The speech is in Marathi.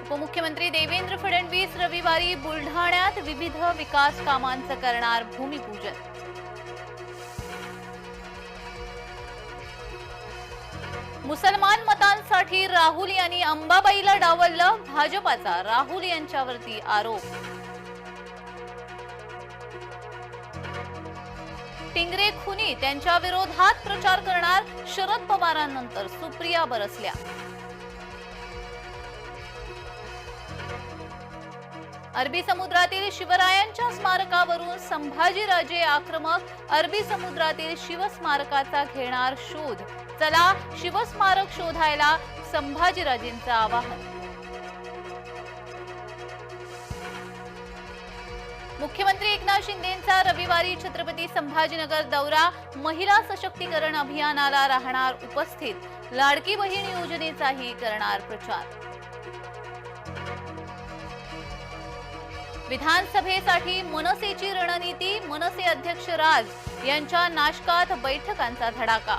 उपमुख्यमंत्री देवेंद्र फडणवीस रविवारी बुलढाण्यात विविध विकास कामांचं करणार भूमिपूजन. मुसलमान मतांसाठी राहुल यांनी अंबाबाईला डावललं भाजपाचा राहुल यांच्यावरती आरोप. टिंगरे खुनी त्यांच्या विरोधात प्रचार करणार शरद पवारांनंतर सुप्रिया बरसल्या. अरबी समुद्रातील शिवरायांच्या स्मारकावरून संभाजीराजे आक्रमक अरबी समुद्रातील शिवस्मारकाचा घेणार शोध. चला शिवस्मारक शोधायला संभाजीराजेंचं आवाहन. मुख्यमंत्री एकनाथ शिंदेंचा रविवारी छत्रपती संभाजीनगर दौरा महिला सशक्तीकरण अभियानाला राहणार उपस्थित लाडकी बहीण योजनेचाही करणार प्रचार. विधानसभेसाठी मनसेची रणनीती मनसे अध्यक्ष राज यांच्या नाशकात बैठकांचा धडाका